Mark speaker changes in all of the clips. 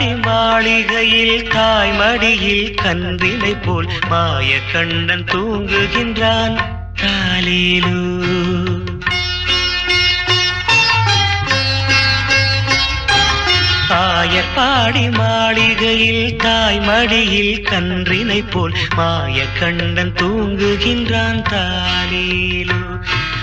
Speaker 1: மாடி மாளிகையில் தாய்மடியில் கன்றினை போல் மாய கண்ணன் தூங்குகின்றான். தாலேலு ஆயப்பாடி மாளிகையில் தாய் மடியில் கன்றினை போல் மாய கண்டன் தூங்குகின்றான். தாலே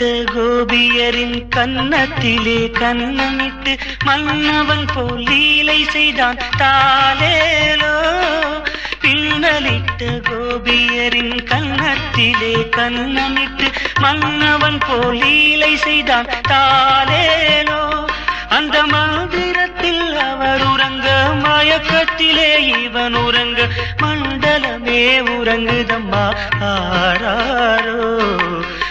Speaker 1: பின்னலிட்டு கோபியரின் கன்னத்திலே கண்ணமிட்டு மன்னவன் போல் லீலை செய்தான் தாலேலோ பின்னலிட்ட கோபியரின் கன்னத்திலே கண்ணமிட்டு மன்னவன் போல் லீலை செய்தான் தாலேலோ அந்த மந்திரத்தில் அவர் உறங்க மயக்கத்திலே இவன் உறங்க மண்டலமே உறங்குதம்மா ஆராரோ.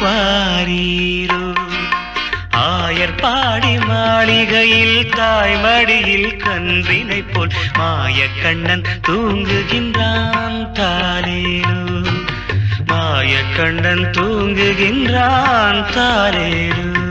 Speaker 1: வாரீரோ ஆயர்பாடி மாளிகையில் தாய்மடியில் கன்றினை போல் மாயக்கண்ணன் தூங்குகின்றான் தாரேரோ. மாயக்கண்ணன் தூங்குகின்றான் தாரேரோ.